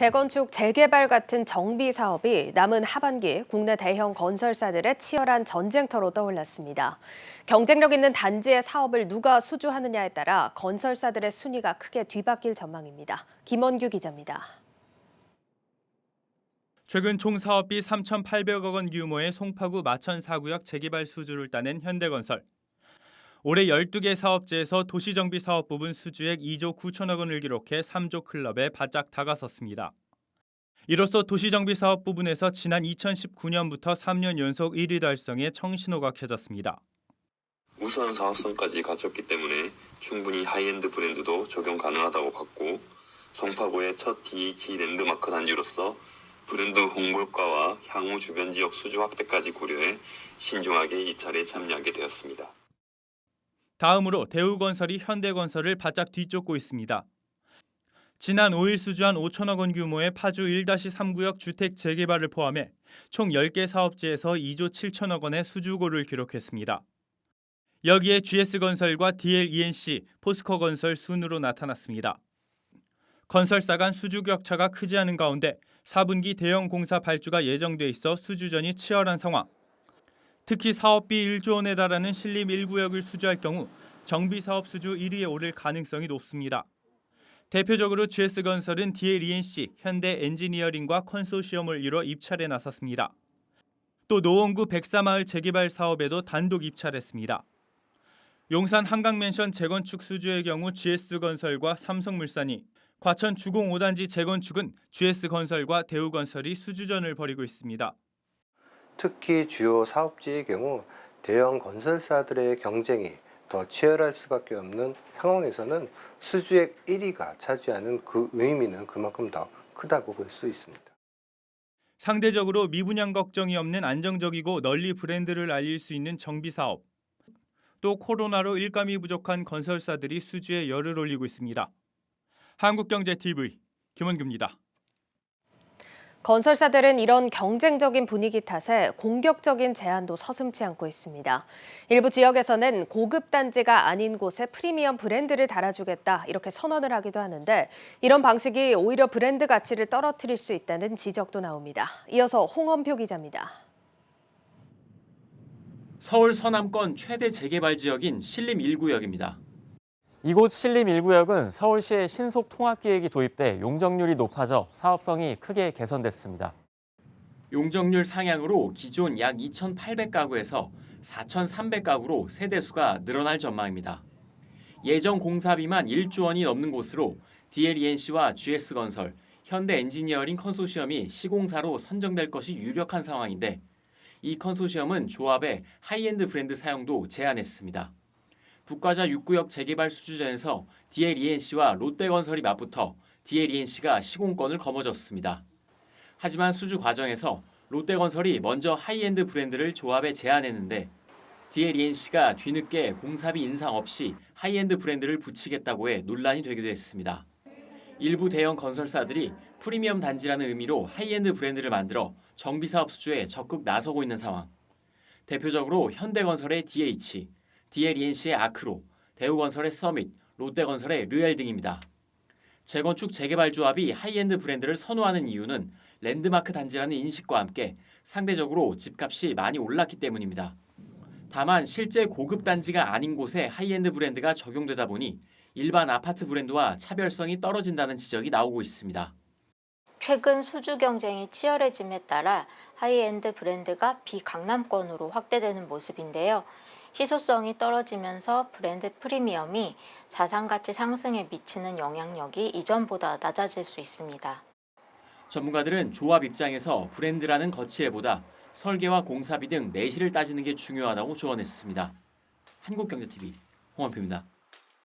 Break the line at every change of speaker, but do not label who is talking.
재건축, 재개발 같은 정비 사업이 남은 하반기 국내 대형 건설사들의 치열한 전쟁터로 떠올랐습니다. 경쟁력 있는 단지의 사업을 누가 수주하느냐에 따라 건설사들의 순위가 크게 뒤바뀔 전망입니다. 김원규 기자입니다.
최근 총 사업비 3,800억 원 규모의 송파구 마천 4구역 재개발 수주를 따낸 현대건설. 올해 12개 사업지에서 도시정비 사업 부분 수주액 2조 9천억 원을 기록해 3조 클럽에 바짝 다가섰습니다. 이로써 도시정비 사업 부분에서 지난 2019년부터 3년 연속 1위 달성에 청신호가 켜졌습니다.
우수한 사업성까지 갖췄기 때문에 충분히 하이엔드 브랜드도 적용 가능하다고 봤고 송파구의 첫 DH 랜드마크 단지로서 브랜드 홍보 효과와 향후 주변 지역 수주 확대까지 고려해 신중하게 입찰에 참여하게 되었습니다.
다음으로 대우건설이 현대건설을 바짝 뒤쫓고 있습니다. 지난 5일 수주한 5천억 원 규모의 파주 1-3구역 주택 재개발을 포함해 총 10개 사업지에서 2조 7천억 원의 수주고를 기록했습니다. 여기에 GS건설과 DLENC, 포스코건설 순으로 나타났습니다. 건설사 간 수주 격차가 크지 않은 가운데 4분기 대형 공사 발주가 예정돼 있어 수주전이 치열한 상황. 특히 사업비 1조 원에 달하는 신림 1구역을 수주할 경우 정비 사업 수주 1위에 오를 가능성이 높습니다. 대표적으로 GS건설은 DLENC, 현대 엔지니어링과 컨소시엄을 이뤄 입찰에 나섰습니다. 또 노원구 백사마을 재개발 사업에도 단독 입찰했습니다. 용산 한강맨션 재건축 수주의 경우 GS건설과 삼성물산이, 과천 주공 5단지 재건축은 GS건설과 대우건설이 수주전을 벌이고 있습니다.
특히 주요 사업지의 경우 대형 건설사들의 경쟁이 더 치열할 수밖에 없는 상황에서는 수주액 1위가 차지하는 그 의미는 그만큼 더 크다고 볼 수 있습니다.
상대적으로 미분양 걱정이 없는 안정적이고 널리 브랜드를 알릴 수 있는 정비 사업. 또 코로나로 일감이 부족한 건설사들이 수주에 열을 올리고 있습니다. 한국경제TV 김원규입니다.
건설사들은 이런 경쟁적인 분위기 탓에 공격적인 제안도 서슴지 않고 있습니다. 일부 지역에서는 고급 단지가 아닌 곳에 프리미엄 브랜드를 달아주겠다 이렇게 선언을 하기도 하는데 이런 방식이 오히려 브랜드 가치를 떨어뜨릴 수 있다는 지적도 나옵니다. 이어서 홍원표 기자입니다.
서울 서남권 최대 재개발 지역인 신림 1구역입니다.
이곳 신림 1구역은 서울시의 신속 통합 계획이 도입돼 용적률이 높아져 사업성이 크게 개선됐습니다.
용적률 상향으로 기존 약 2,800가구에서 4,300가구로 세대 수가 늘어날 전망입니다. 예정 공사비만 1조 원이 넘는 곳으로 DLENC와 GS건설, 현대 엔지니어링 컨소시엄이 시공사로 선정될 것이 유력한 상황인데 이 컨소시엄은 조합에 하이엔드 브랜드 사용도 제안했습니다. 북과자 6구역 재개발 수주전에서 DLENC와 롯데건설이 맞붙어 DLENC가 시공권을 거머쥐었습니다. 하지만 수주 과정에서 롯데건설이 먼저 하이엔드 브랜드를 조합에 제안했는데 DLENC가 뒤늦게 공사비 인상 없이 하이엔드 브랜드를 붙이겠다고 해 논란이 되기도 했습니다. 일부 대형 건설사들이 프리미엄 단지라는 의미로 하이엔드 브랜드를 만들어 정비 사업 수주에 적극 나서고 있는 상황. 대표적으로 현대건설의 DH, DLENC의 아크로, 대우건설의 서밋, 롯데건설의 르엘 등입니다. 재건축 재개발 조합이 하이엔드 브랜드를 선호하는 이유는 랜드마크 단지라는 인식과 함께 상대적으로 집값이 많이 올랐기 때문입니다. 다만 실제 고급 단지가 아닌 곳에 하이엔드 브랜드가 적용되다 보니 일반 아파트 브랜드와 차별성이 떨어진다는 지적이 나오고 있습니다.
최근 수주 경쟁이 치열해짐에 따라 하이엔드 브랜드가 비강남권으로 확대되는 모습인데요. 희소성이 떨어지면서 브랜드 프리미엄이 자산 가치 상승에 미치는 영향력이 이전보다 낮아질 수 있습니다.
전문가들은 조합 입장에서 브랜드라는 거치애보다 설계와 공사비 등 내실을 따지는 게 중요하다고 조언했습니다. 한국경제TV 홍원표입니다.